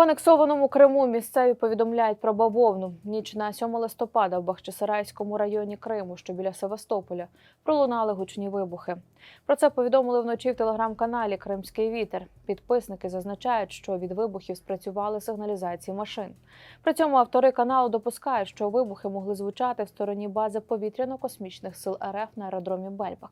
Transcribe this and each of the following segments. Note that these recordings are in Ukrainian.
Анексованому Криму місцеві повідомляють про бавовну. Ніч на 7 листопада в Бахчисарайському районі Криму, що біля Севастополя, пролунали гучні вибухи. Про це повідомили вночі в телеграм-каналі Кримський вітер. Підписники зазначають, що від вибухів спрацювали сигналізації машин. При цьому автори каналу допускають, що вибухи могли звучати в стороні бази повітряно-космічних сил РФ на аеродромі Бельбах.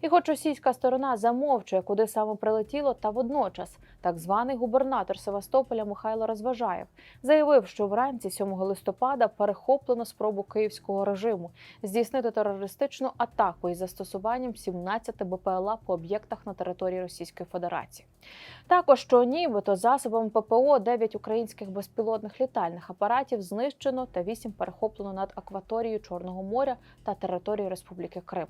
І хоч російська сторона замовчує, куди саме прилетіло, та водночас так званий губернатор Севастополя Михайло Розважаєв заявив, що вранці 7 листопада перехоплено спробу київського режиму здійснити терористичну атаку із застосуванням 17 БПЛА по об'єктах на території Російської Федерації. Також що нібито засобами ППО 9 українських безпілотних літальних апаратів знищено та 8 перехоплено над акваторією Чорного моря та територією Республіки Крим.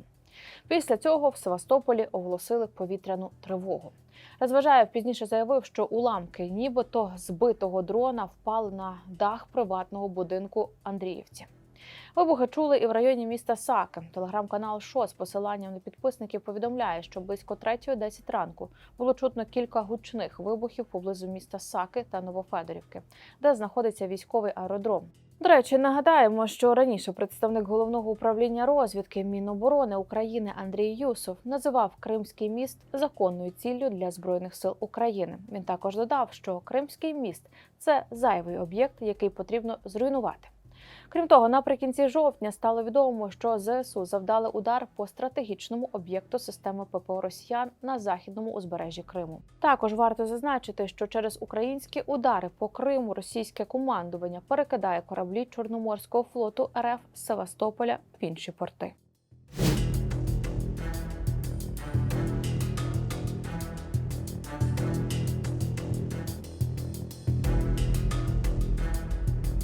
Після цього в Севастополі оголосили повітряну тривогу. Розважаєв пізніше заявив, що уламки нібито збитого дрона впали на дах приватного будинку Андріївці. Вибухи чули і в районі міста Саки. Телеграм-канал ШО з посиланням на підписників повідомляє, що близько 3.10 ранку було чутно кілька гучних вибухів поблизу міста Саки та Новофедорівки, де знаходиться військовий аеродром. До речі, нагадаємо, що раніше представник головного управління розвідки Міноборони України Андрій Юсов називав Кримський міст законною ціллю для збройних сил України. Він також додав, що Кримський міст це зайвий об'єкт, який потрібно зруйнувати. Крім того, наприкінці жовтня стало відомо, що ЗСУ завдали удар по стратегічному об'єкту системи ППО Росіян на західному узбережжі Криму. Також варто зазначити, що через українські удари по Криму російське командування перекидає кораблі Чорноморського флоту РФ з Севастополя в інші порти.